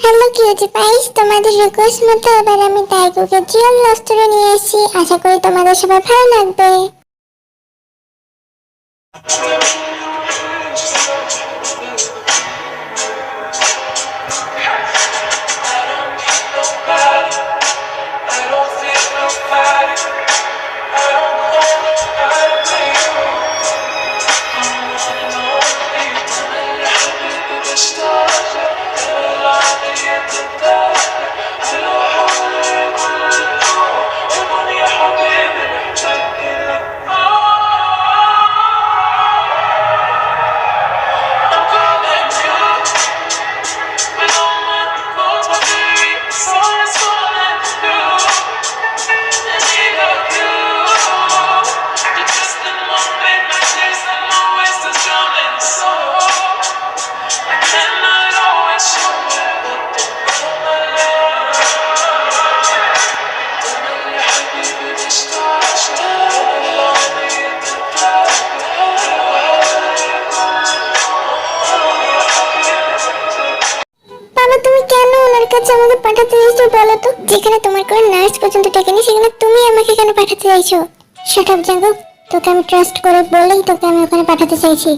Hello, কি হচ্ছে পাইস তোমাদের রিকোয়েস্ট মতো এবার আমি টাইগুকে জিয়াল লস্টরে নিয়ে এসেছি আশা করি তোমাদের সবার ভালো লাগবে। বলো তো যেখানে তোমার কোনো নার্স পর্যন্ত টেকেনি সেখানে তুমি আমাকে কেন পাঠাতে চাইছো? সেট আপ জাঙ্গু তোকে আমি ট্রাস্ট করে বলেই তোকে আমি ওখানে পাঠাতে চাইছি।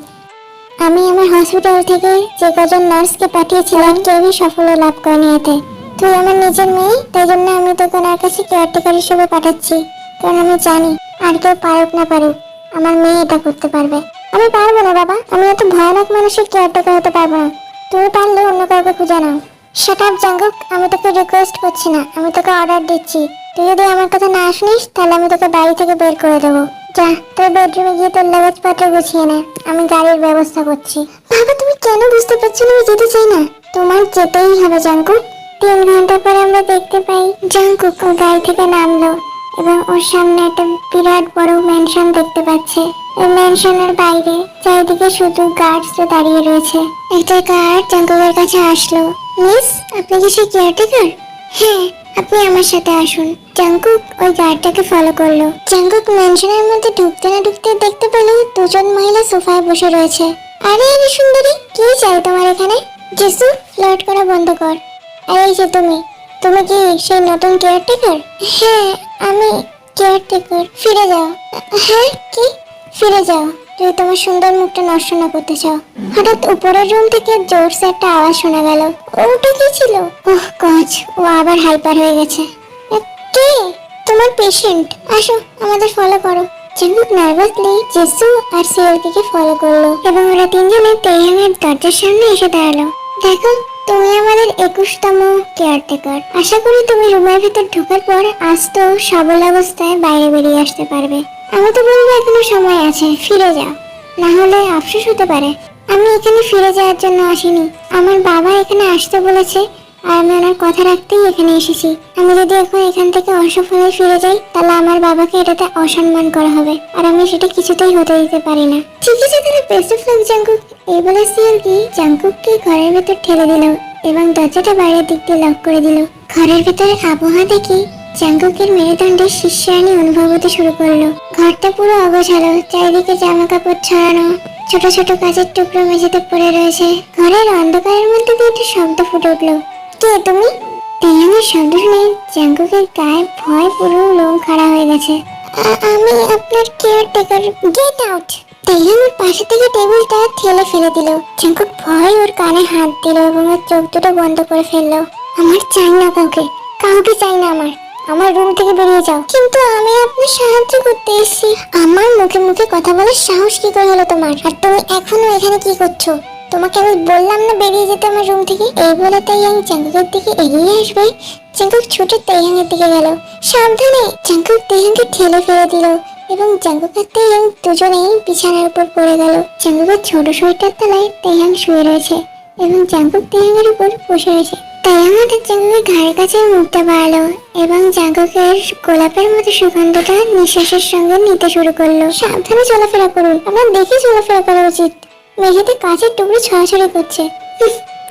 আমি আমার হসপিটাল থেকে যে কজন নার্সকে পাঠিয়েছিলাম, কেউই সাফল্য লাভ করেনি এতে। তুই আমার নিজের মেয়ে, তাই জন্য আমি তোকে ওনার কাছে কেয়ারটেকার হিসেবে পাঠাচ্ছি। কারণ আমি জানি, আর কেউ পারুক না পারুক, আমার মেয়ে এটা করতে পারবে। আমি পারব না, বাবা। আমি এত ভয়ানক মানুষের কেয়ারটেকার হতে পারব না। তুমি পারলে অন্য কাউকে খুঁজে নাও। সেট আপ জাঙ্গুক, আমি তোকে রিকোয়েস্ট করছি না, আমি তোকে অর্ডার দিচ্ছি। তুই যদি আমার কথা না শুনিস, তাহলে আমি তোকে বাড়ি থেকে বের করে দেবো। যা, তোর বেডরুমে গিয়ে তোর লাগেজপত্র গুছিয়ে নে, আমি গাড়ির ব্যবস্থা করছি। বাবা, তুমি কেন বুঝতে পারছ না, আমি যেতে চাই না? তোমার যেতেই হবে জাঙ্কুক তিন ঘণ্টা পরে আমরা দেখতে পাই জাঙ্কুক ও গাড়ি থেকে নামলো এবং ওর সামনে একটা বিরাট বড় ম্যানশন দেখতে পাচ্ছে। ম্যানশনের বাইরে চারিদিকে শুধু গার্ডসরা দাঁড়িয়ে রয়েছে। একটা গার্ড জাঙ্কুকের কাছে আসলো। মিস, আপনি কি সেই কেয়ারটেকার? হ্যাঁ আপনি আমার সাথে আসুন। জাঙ্কুক ওই গার্ডটাকে ফলো করল। জাঙ্কুক ম্যানশনের মধ্যে ঢুকতে না ঢুকতে দেখতে পেল দুজন মহিলা সোফায় বসে রয়েছে। আরে আরে সুন্দরী, কি চাই তোমার এখানে? জেসু, ফ্লার্ট করা বন্ধ কর। আর, এই যে তুমি তুমি কি সেই নতুন কেয়ারটেকার? হ্যাঁ আমি কেয়ারটেকার। ফিরে যাও। হ্যাঁ কি? ফিরে যাও। যদি তোমার সুন্দর মুখটা নষ্ট না করতে চাও। হঠাৎ উপরের রুম থেকে জোরসে একটা আওয়াজ শোনা গেল। ওটা কি ছিল? ওহ, গজ। ও আবার হাইপার হয়ে গেছে। কে? তোমার পেশেন্ট আসো, আমাদের ফলো করো। চিঙ্গুক নার্ভাসলি জেসু আর সিএলকে ফলো করল এবং ওরা তিনজনে তেইহামের দরজার সামনে এসে দাঁড়াল। দেখো, তুমি আমাদের একুশতম কেয়ারটেকার আশা করি তুমি রুমের ভিতর ঢোকার পর আস্ত সবল অবস্থায় বাইরে বেরিয়ে আসতে পারবে। আমি তো বলব এখনও সময় আছে, ফিরে যাও। না হলে আফসোস হতে পারে। আমি এখানে ফিরে যাওয়ার জন্য আসিনি। আমার বাবা এখানে আসতে বলেছে, আর আমি ওনার কথা রাখতেই এখানে এসেছি। আমি যদি এখন এখান থেকে অসফল হয়ে ফিরে যাই, তাহলে আমার বাবাকে এটাতে অসম্মান করা হবে, আর আমি সেটা কিছুতেই হতে দিতে পারি না। ঠিক আছে, তাহলে বেস্ট অফ লাক জাঙ্কুক এই বলে সিএলকি জাঙ্কুককে ঘরের ভেতর ঠেলে দিল, এবং দরজাটা বাইরের দিক দিয়ে লক করে দিল। ঘরের ভেতরে আবহাওয়া দেখে জাঙ্কুকের মেরুদণ্ডের শীর্ষায়নী অনুভব হতে শুরু করল। ঘরটা পুরো অগোছালো, চারিদিকে জামা কাপড় ছড়ানো, ছোট ছোট কাজের টুকরো মেঝেতে পড়ে রয়েছে। ঘরের অন্ধকারের মধ্যে দিয়ে একটা শব্দ ফুটে উঠল। কে তুমি? তেহানের শব্দ শুনে জাঙ্কুকের গায়ে ভয় পুরো লোম খাড়া হয়ে গেছে। আমি আপনার কেয়ারটেকার, গেট আউট। তেহানের পাশে থেকে টেবিলটা ঠেলে ফেলে দিল। জাঙ্কুক ভয় ওর কানে হাত দিল এবং ওর চোখ দুটো বন্ধ করে ফেলল। আমার চাই না কাউকে কাউকে চাই না আমার। আমার রুম থেকে বেরিয়ে যাও। কিন্তু আমি আপনার সাহায্য করতে এসেছি। আমার মুখে মুখে কথা বলার সাহস কি করে হলো তোমার? আর তুমি এখনও এখানে কি করছ? তোমাকে আমি বললাম না বেরিয়ে যেতে আমার রুম থেকে? এই বলে তাইয়াং চাঙ্কুকের দিকে এগিয়ে আসবে। চাঙ্কুক ছুটে তাইয়াংয়ের দিকে গেল। সাবধানে চাঙ্কুক তাইয়াংকে ঠেলে ফেলে দিল এবং চাঙ্কুক আর তাইয়াং দুজনেই বিছানার উপর পড়ে গেল। চাঙ্কুকের ছোট শরীরটার তলায় তাইয়াং শুয়ে রয়েছে এবং চাঙ্কুক তাইয়াংয়ের উপর বসে রয়েছে। তাইয়াং হঠাৎ চাঙ্কুকের ঘাড়ের কাছে মুখটা বাড়ালো এবং চাঙ্কুকের গোলাপের মতো সুগন্ধটা নিঃশ্বাসের সঙ্গে নিতে শুরু করল। সাবধানে চলাফেরা করুন আপনার দেখে চলাফেরা করা উচিত। মেঝেতে কাঁচের টুকরো ছড়াছড়ি করছে।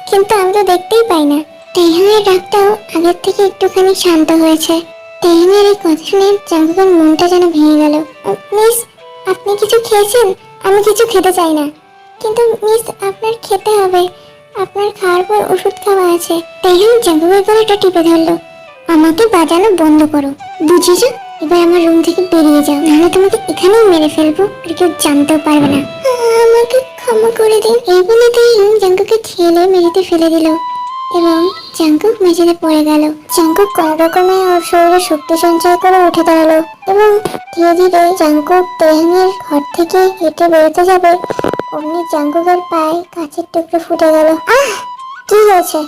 কিন্তু আমি তো দেখতেই পাই না। তেহানের ডাকটাও আগের থেকে একটুখানি শান্ত হয়েছে। তেহানের এই কথা শুনে জাঙ্কুকের মনটা যেন ভেঙে গেল। মিস, আপনি কিছু খেয়েছেন? আমি কিছু খেতে চাই না। কিন্তু, মিস, আপনার খেতে হবে। আপনার খাওয়ার পর ওষুধ খাওয়া আছে। তেহান জাঙ্কুকের গলাটা টিপে ধরলো। আমাকে বাজানো বন্ধ করো। বুঝেছ এবার আমার রুম থেকে বেরিয়ে যাও। নাহলে তোমাকে এখানেই মেরে ফেলব। আর কেউ জানতেও পারবে না। আমাকে ক্ষমা করে দিন। এই বলে তেহান জাঙ্কুকে ঠেলে মেঝেতে ফেলে দিল। এবং জাঙ্কুক মেঝেতে পড়ে গেল। জাঙ্কুক কোন রকমে ওর শরীরে শক্তি সঞ্চয় করে উঠে দাঁড়াল। এবং ধীরে ধীরে জাঙ্কুক তেহানের ঘর থেকে হেঁটে বেরোতে যাবে। অমনি জাঙ্কুকের পায়ে কাঁচের টুকরো ফুটে গেল। আহ! কি হয়েছে?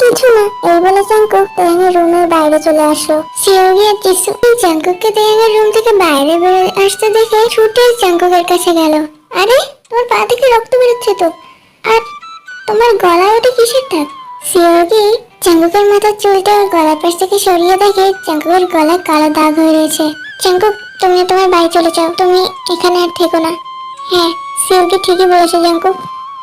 কিছু না। এই বলে জাঙ্কুক তেহানের রুমের বাইরে চলে আসলো। সিওরি আর জিসু জাঙ্কুককে তেহানের রুম থেকে বাইরে বেরো আসতে দেখে ছুটে জাঙ্কুকের কাছে গেল। আরে, তোমার পা থেকে রক্ত বেরোচ্ছে তো। আর তোমার গলায় ওটা কিসের দাগ সিওরি চাঙ্গুকের মাথার চুলটা ওর গলার পাশ থেকে সরিয়ে দেখে চাঙ্গুকের গলায় কালো দাগ হয়ে রয়েছে। চাঙ্গুক তুমি তোমার বাড়ি চলে যাও। তুমি এখানে আর থেকো না। হ্যাঁ সিওরি ঠিকই বলেছে জাঙ্কুক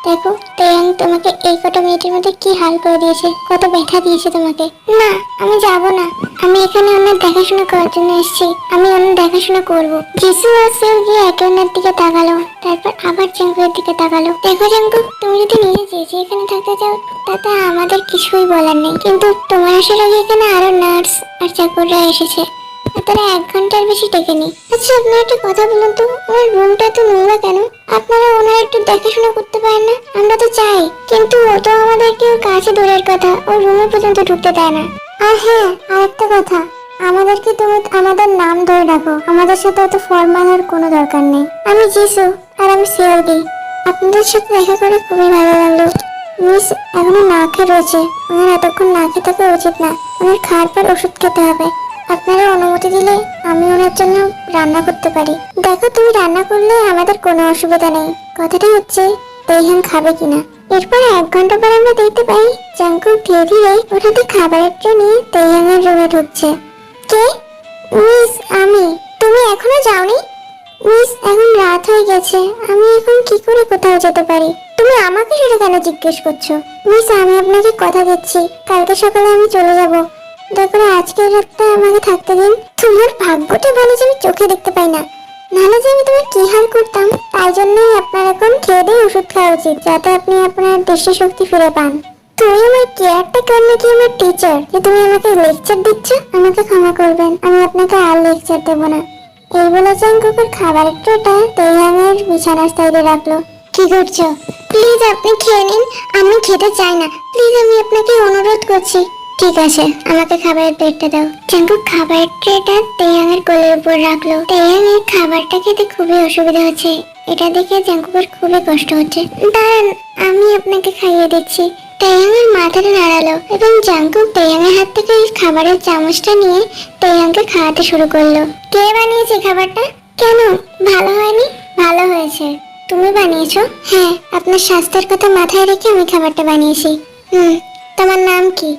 দেখো তেয়াং তোমাকে এই কটা মিনিটের মধ্যে কি হাল করে দিয়েছে, কত ব্যথা দিয়েছে তোমাকে। না, আমি যাব না। আমি এখানে অন্য দেখাশোনা করার জন্য এসেছি। আমি অন্য দেখাশোনা করব। যিশু আর সেও গিয়ে একে অন্যের দিকে তাকালো, তারপর আবার জাঙ্কুয়ের দিকে তাকালো। দেখো জাঙ্কু তুমি যদি নিজে যে এখানে থাকতে চাও, তাতে আমাদের কিছুই বলার নেই। কিন্তু তোমার আসার আগে এখানে আরও নার্স আর চাকররা এসেছে। তারা এক ঘণ্টার বেশি টেকেনি আচ্ছা আপনারা একটা কথা বলুন তো, ওনার রুমটা তো নোংরা কেন? আপনারা ওনার একটু দেখাশোনা করতে পারেন না? আমরা তো চাই, কিন্তু ও তো আমাদেরকে কাছে দূরের কথা, ও রুমে পর্যন্ত ঢুকতে দেয় না। আর হ্যাঁ আরেকটা কথা, আমাদেরকে তুমি আমাদের নাম ধরে রাখো আমাদের সাথে অত ফরমাল হওয়ার কোনো দরকার নেই। আমি যিশু, আর আমি সিওরদি আপনাদের সাথে দেখা করে খুবই ভালো লাগল। মিস, এখনও না খেয়ে রয়েছে। ওনার এতক্ষণ না খেয়ে থাকা উচিত না। ওনার খাওয়ার পর ওষুধ খেতে হবে। আপনারা অনুমতি দিলে আমি ওনার জন্য রান্না করতে পারি। দেখো তুমি রান্না করলে আমাদের কোনো অসুবিধা নেই। কথাটা হচ্ছে তেইহান খাবে কিনা। এরপর এক ঘণ্টা পর আমরা দেখতে পাই জাঙ্কুক ধীরে ধীরে ওটাতে খাবারের ট্রে নিয়ে তেইহানের রুমে ঢুকছে। কে? মিস, আমি। তুমি এখনও যাওনি? মিস, এখন রাত হয়ে গেছে। আমি এখন কি করে কোথাও যেতে পারি? তুমি আমাকে সেটা কেন জিজ্ঞেস করছ? মিস, আমি আপনাকে কথা দিচ্ছি। কালকে সকালে আমি চলে যাব। করে আজকের রাতটা আমাকে থাকতে দিন। তোমার ভাগ্যটা ভালো যে আমি চোখে দেখতে পাই না। নাহলে যে আমি তোমার কি হাল করতাম, তাই জন্যই আপনার এখন খেয়ে দিয়ে ওষুধ খাওয়া উচিত, যাতে আপনি আপনার দৃষ্টিশক্তি ফিরে পান। তুমি আমার কেয়ারটেকার নাকি আমার টিচার যে তুমি আমাকে লেকচার দিচ্ছ, আমাকে ক্ষমা করবেন। আমি আপনাকে আর লেকচার দেবো না। এই বলে চাঙ্কুকের খাবারের ট্রেটা তেইহানের বিছানার সাইডে রাখল। কি করছ? প্লিজ আপনি খেয়ে নিন, আমি খেতে চাই না। প্লিজ আমি আপনাকে অনুরোধ করছি। ঠিক আছে, আমাকে খাবারের প্লেটটা দাও। চাঙ্কুক খাবারের ট্রেটা তেয়াংয়ের কোলের উপর রাখল। তেয়াংয়ের খাবারটা খেতে খুবই অসুবিধা হচ্ছে। এটা দেখে জাঙ্কুকের খুবই কষ্ট হচ্ছে। দাঁড়ান, আমি আপনাকে খাইয়ে দিচ্ছি। তেয়াংয়ের মাথাটা নাড়ালো এবং জাঙ্কুক তেয়াংয়ের হাত থেকে এই খাবারের চামচটা নিয়ে তেয়াংকে খাওয়াতে শুরু করল। কে বানিয়েছে খাবারটা? কেন? ভালো হয়নি? ভালো হয়েছে। তুমি বানিয়েছো? হ্যাঁ আপনার স্বাস্থ্যের কথা মাথায় রেখে আমি খাবারটা বানিয়েছি। হুম, তোমার নাম কি?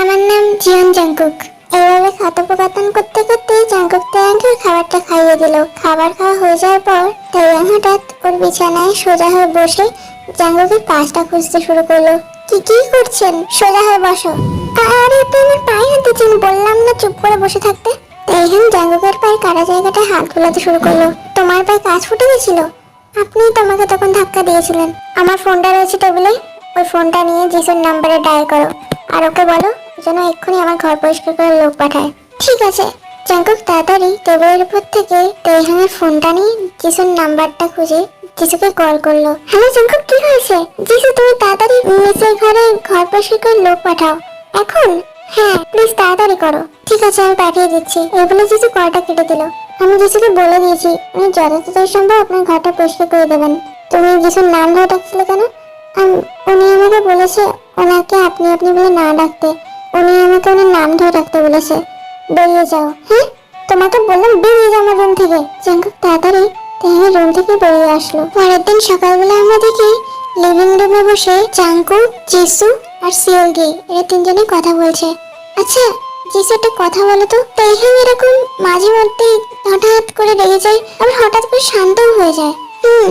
আমার নাম জিয়ন জাঙ্কুক এইভাবে কথোপকথন করতে করতে জাঙ্কুক তেয়াংকে খাবারটা খাইয়ে দিল। খাবার খাওয়া হয়ে যাওয়ার পর তেয়াং হঠাৎ ওর বিছানায় সোজা হয়ে বসে জাঙ্কুকের পাশটা খুঁজতে শুরু করল। কি কি করছেন? সোজা হয়ে বসো। আরে, আপনি আমার পায়ে হাত দিচ্ছেন, বললাম না চুপ করে বসে থাকতে? তেইহান জাঙ্কুকের পায়ে কাটা জায়গাটা হাত বোলাতে শুরু করল। তোমার পায়ে কাজ ফুটে গেছিল? আপনি তোমাকে তখন ধাক্কা দিয়েছিলেন। আমার ফোনটা রয়েছে টেবিলে। ওই ফোনটা নিয়ে জিসুর নাম্বারে ডায়াল করো। আর ওকে বলো যেন এক্ষুনি আমার ঘর পরিষ্কার করে লোক পাঠায়। ঠিক আছে। জাঙ্কুক তাড়াতাড়ি টেবিলের উপর থেকে তেইহানের ফোনটা নিয়ে জিসুর নাম্বারটা খুঁজে জিসুকে কল করল। হ্যালো জাঙ্কুক কি হয়েছে? জিসু, তুমি তাড়াতাড়ি নিচের ঘরে ঘর পরিষ্কার করে লোক পাঠাও। এখন? হ্যাঁ প্লিজ তাড়াতাড়ি করো। ঠিক আছে, আমি পাঠিয়ে দিচ্ছি। এই বলে জিসু কলটা কেটে দিল। আমি জিসুকে বলে দিয়েছি, উনি যথাযথ সম্ভব আপনার ঘরটা পরিষ্কার করে দেবেন। তুমি জিসুর নাম ধরে ডাকছিলে কেন? উনি আমাকে বলেছে ওনাকে আপনি আপনি বলে না ডাকতে। উনি আমাকে ওনার নাম ধরে ডাকতে বলেছে। বেরিয়ে যাও। হ্যাঁ? তোমাকে বললাম বেরিয়ে যাও আমার রুম থেকে। জাঙ্কুক তাড়াতাড়ি তেহানি রুম থেকে বেরিয়ে আসলো। পরের দিন সকালবেলা আমরা দেখি লিভিং রুমে বসে জাঙ্কু জিসু আর সিওলগি এরা তিনজনে কথা বলছে। আচ্ছা জিসু একটা কথা বলো তো। তেহান এরকম মাঝে মধ্যে হঠাৎ করে রেগে যায়, আবার হঠাৎ করে শান্তও হয়ে যায়। হুম,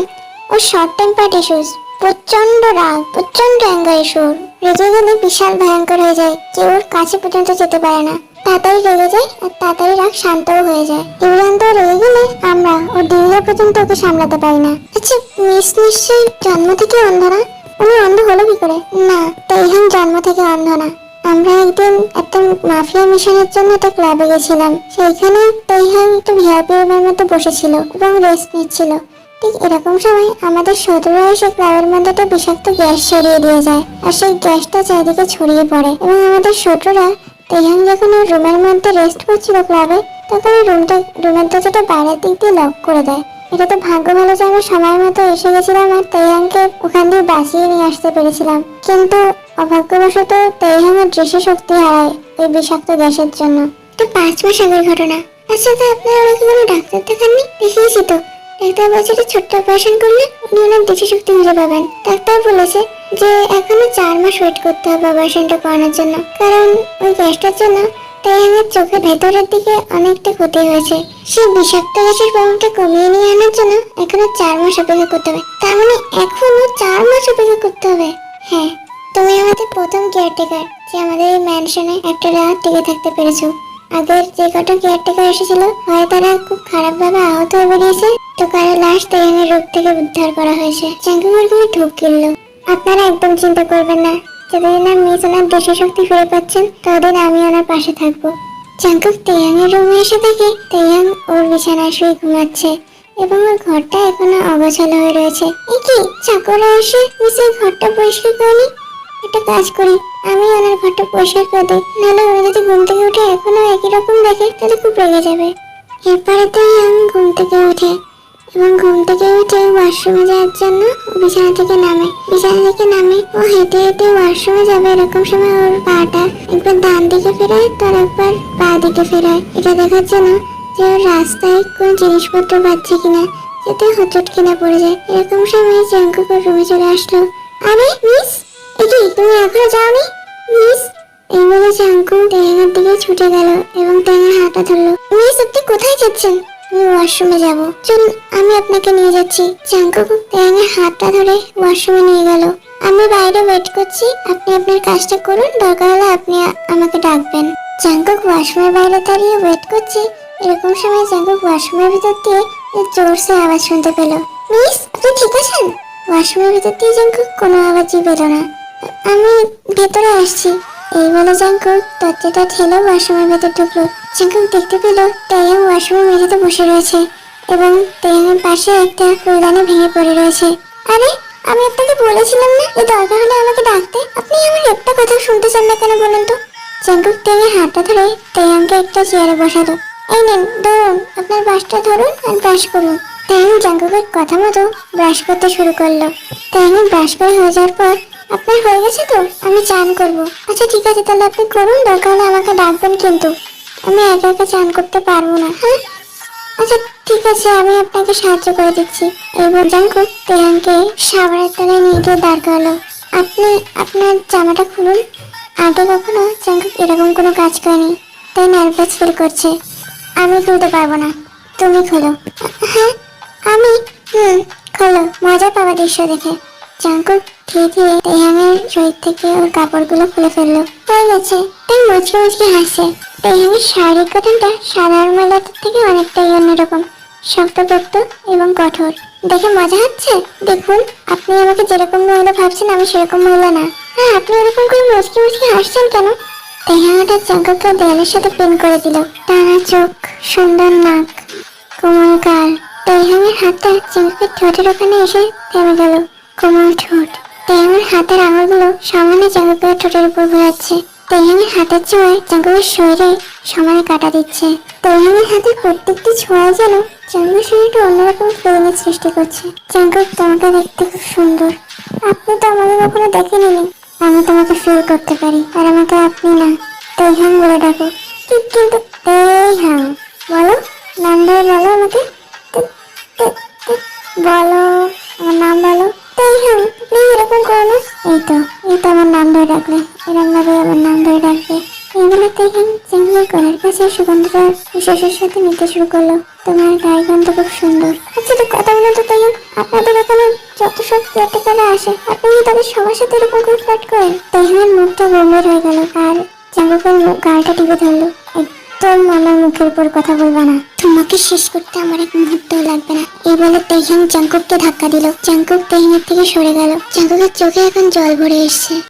ওর শর্ট টেম্পার ইস্যুস প্রচণ্ড রাগ প্রচণ্ড অ্যাঙ্গার সুর রেগে গেলে বিশাল ভয়ঙ্কর হয়ে যায় কেউ ওর কাছে পর্যন্ত যেতে পারে না। তাড়াতাড়ি রেগে যায় আর তাড়াতাড়ি রাগ শান্তও হয়ে যায়। দুর্দান্ত রেগে গেলে আমরা ও দিল্লি পর্যন্ত ওকে সামলাতে পারি না। আচ্ছা মিস নিশ্চয়ই জন্ম থেকে অন্ধ না? উনি অন্ধ হলো কি করে? না তেইহান জন্ম থেকে অন্ধ না। আমরা একদিন একটা মাফিয়া মিশনের জন্য একটা ক্লাবে গেছিলাম। সেইখানে তেইহান একটু ভিআইপি রুমের মতো বসেছিল এবং রেস্ট নিচ্ছিল। ঠিক এরকম সময় আমাদের শত্রুরা এসে ক্লাবের মধ্যে একটা বিষাক্ত গ্যাস ছড়িয়ে দিয়ে যায়। আর সেই গ্যাসটা চারিদিকে ছড়িয়ে পড়ে এবং আমাদের শত্রুরা তেহান যখন ওর রুমের মধ্যে রেস্ট করছিল ক্লাবে তখন ওই রুমটা রুমের দরজাটা বাইরের দিক দিয়ে লক করে দেয়। এটা তো ভাগ্য ভালো যে আমরা সময় মতো এসে গেছিলাম আর তেহানকে ওখান দিয়ে বাঁচিয়ে নিয়ে আসতে পেরেছিলাম। কিন্তু অভাগ্যবশত তেহানের শক্তি হারায় ওই বিষাক্ত গ্যাসের জন্য। তো পাঁচ মাস আগের ঘটনা। আচ্ছা তো আপনারা ওনাকে কোনো ডাক্তার দেখাননি? দেখিয়েছি তো। ডাক্তার বলছে ছোট্ট অপারেশন করলে উনি ওনার দৃষ্টিশক্তি ফিরে পাবেন। ডাক্তার বলেছে যে এখনও চার মাস ওয়েট করতে হবে অপারেশনটা করানোর জন্য। কারণ ওই গ্যাসটার জন্য তেহানের চোখের ভেতরের দিকে অনেকটা ক্ষতি হয়েছে। সেই বিষাক্ত গ্যাসের প্রভাবটা কমিয়ে নিয়ে আনার জন্য এখনও চার মাস অপেক্ষা করতে হবে। তার মানে এখনও চার মাস অপেক্ষা করতে হবে। হ্যাঁ তুমি আমাদের প্রথম কেয়ারটেকার যে আমাদের এই ম্যানশনে একটা রাত টিকে থাকতে পেরেছ। আগের যে কটা কেয়ারটেকার এসেছিল, হয় তারা খুব খারাপ ভাবে আহত হয়ে বেরিয়েছে তো কারও লাশ তেহানের রোগ থেকে উদ্ধার করা হয়েছে। চাঙ্কুমার কোনো ঢুক গেল আপনারা একদম চিন্তা করবেন না। যতদিন না মিস ওনার দেশের শক্তি ফিরে পাচ্ছেন, ততদিন আমি ওনার পাশে থাকব। চাঙ্কুক তেয়াংয়ের রুমে এসে দেখে তেয়াং ওর বিছানায় শুয়ে ঘুমাচ্ছে এবং ওর ঘরটা এখনও অগোছালো হয়ে রয়েছে। এ কি? চাকররা এসে মিসের ঘরটা পরিষ্কার করেনি একটা কাজ করি, আমি ওনার ঘরটা পরিষ্কার করে দিই। নাহলে ওরা যদি ঘুম থেকে উঠে এখনও একই রকম দেখে, তাহলে খুব রেগে যাবে। এরপরে তেয়াং ঘুম থেকে ওঠে এবং ঘুম থেকে উঠে ওয়াশরুমে যাওয়ার জন্য বিছানা থেকে নামে। বিছানা থেকে নামে ও হেঁটে হেঁটে ওয়াশরুমে যাবে এরকম সময় ওর পাটা একবার ডান দিকে ফেরায়, তার একবার পা দিকে ফেরায়। এটা দেখার জন্য যে ওর রাস্তায় কোন জিনিসপত্র পাচ্ছে কিনা, যাতে হচট কিনা পড়ে যায়। এরকম সময় জাঙ্কুক ওর রুমে চলে আসলো। আরে মিস একি তুমি এখনও যাওনি? মিস এই বলে জাঙ্কু তেহাঙ্গার দিকে ছুটে গেল এবং তেহাঙ্গার হাতটা ধরলো। মিস আপনি কোথায় যাচ্ছেন? আমি ওয়াশরুমে যাব। চলুন আমি আপনাকে নিয়ে যাচ্ছি। জাঙ্কুক তেহাঙ্গার হাতটা ধরে ওয়াশরুমে নিয়ে গেল। আমি বাইরে ওয়েট করছি। আপনি আপনার কাজটা করুন। দরকার হলে আপনি আমাকে ডাকবেন। জাঙ্কুক ওয়াশরুমের বাইরে দাঁড়িয়ে ওয়েট করছে। এরকম সময় জাঙ্কুক ওয়াশরুমের ভিতর দিয়ে জোরসে আওয়াজ শুনতে পেল। মিস, আপনি ঠিক আছেন? ওয়াশরুমের ভিতর দিয়ে জাঙ্কুক কোনো আওয়াজই পেল না। আমি ভেতরে আসছি। এই বলে জাঙ্কুক দরজাটা ঠেলে, ওয়াশরুমের ভেতর ঢুকলো। জাঙ্কুক দেখতে পেল তাইয়াং ওয়াশরুমের মেঝেতে বসে রয়েছে এবং তাইয়াংয়ের পাশে একটা ফুলদানি ভেঙে পড়ে রয়েছে। আরে, আমি আপনাকে বলেছিলাম না যে দরকার হলে আমাকে ডাকতে। আপনি আমার একটা কথা শুনতে চান না কেন বলুন তো? জাঙ্কুক তাইয়াংয়ের হাতটা ধরে তাইয়াংকে একটা চেয়ারে বসালো। এই নিন, ধরুন, আপনার বাসটা ধরুন আর ব্রাশ করুন। তাইয়াং জাঙ্কুকের কথা মতো ব্রাশ করতে শুরু করল। তাইয়াং ব্রাশ করে হয়ে যাওয়ার পর আপনার হয়ে গেছে তো? আমি চান করব। আচ্ছা ঠিক আছে, তাহলে আপনি করুন, দরকার হলে আমাকে ডাকবেন কিন্তু। আমি একা একা চান করতে পারব না হ্যাঁ? আচ্ছা ঠিক আছে, আমি আপনাকে সাহায্য করে দিচ্ছি। এবার জাঙ্কু তেহানকে সাবারের তলায় নিয়ে গিয়ে দাঁড় করালো। আপনি, আপনার জামাটা খুলুন। আগে কখনো জাঙ্কুক এরকম কোনো কাজ করেনি, তাই নার্ভাস ফিল করছে। আমি খুলতে পারব না, তুমি খোলো। হ্যাঁ আমি, হুম, খোলো, মজা পাওয়া দৃশ্য দেখে। জাঙ্কুক ধীরে ধীরে তেহানের শরীর থেকে ওর কাপড়গুলো খুলে ফেলল। হয়ে গেছে, তাই মুচকে মুচকে হাসে। তেহানের শারীরিক গঠনটা সাধারণ মহিলাদের থেকে অনেকটাই অন্যরকম শক্তপোক্ত এবং কঠোর। দেখে মজা হচ্ছে? দেখুন, আপনি আমাকে যেরকম মহিলা ভাবছেন, আমি সেরকম মহিলা না। হ্যাঁ আপনি এরকম করে মুচকি মুচকি হাসছেন কেন? তেহানাটা জাঙ্কুককে দেয়ালের সাথে পিন করে দিল। টানা চোখ, সুন্দর নাক, কোমল গাল। তেহানের হাতটা জাঙ্কুকের ঠোঁটের ওখানে এসে থেমে গেল। কোমল ঠোঁট। তেহানের হাতের আঙুলগুলো সমানে জাঙ্কুকের ঠোঁটের উপর ঘোরাচ্ছে তেহানের হাতের ছোঁয়ায় জাঙ্কুকের শরীরে সমানে কাটা দিচ্ছে। তেহানের হাতের প্রত্যেকটি ছোঁয়া যেন জাঙ্কুকের শরীরটা অন্যরকম ফিলিংয়ের সৃষ্টি করছে। জাঙ্কুক তোমাকে দেখতে খুব সুন্দর। আপনি তো আমাকে কখনো দেখেনি আমি তোমাকে ফিল করতে পারি, আর আমাকে আপনি না। তেহান বলে ডাকো। কিন্তু তেহান, বলো নাম ধরে বলো আমাকে। বলো, আমার নাম বলো। তেহান প্লিজ এরকম করো না। এই তো এই তো আমার নাম ধরে ডাকলে এরকম ভাবে আমার নাম ধরে ডাকবে এইগুলো তেহান চিংড়ির গলার কাছে সুগন্ধটা বিশেষের সাথে নিতে শুরু করল। তোমার গায়ে গন্ধ খুব সুন্দর। আচ্ছা তো কথা বলো তো তাই আপনাদের এখানে যত সব কেয়ারটেকাররা আসে, আপনি কি তাদের সবার সাথে এরকম করে ফ্ল্যাট করেন? তাইহানের মুখটা গম্ভীর হয়ে গেল, আর মুখ গালটা টিপে ধরলো। একদম আমার মুখের উপর কথা বলবা না। তোমাকে শেষ করতে আমার এক মুহূর্ত লাগবে না। বলে তেহিন চাঙ্কুককে ধাক্কা দিল। চাঙ্কুক তেহিনের থেকে সরে গেল। চাঙ্কুকের চোখে এখন জল ভরে এসছে।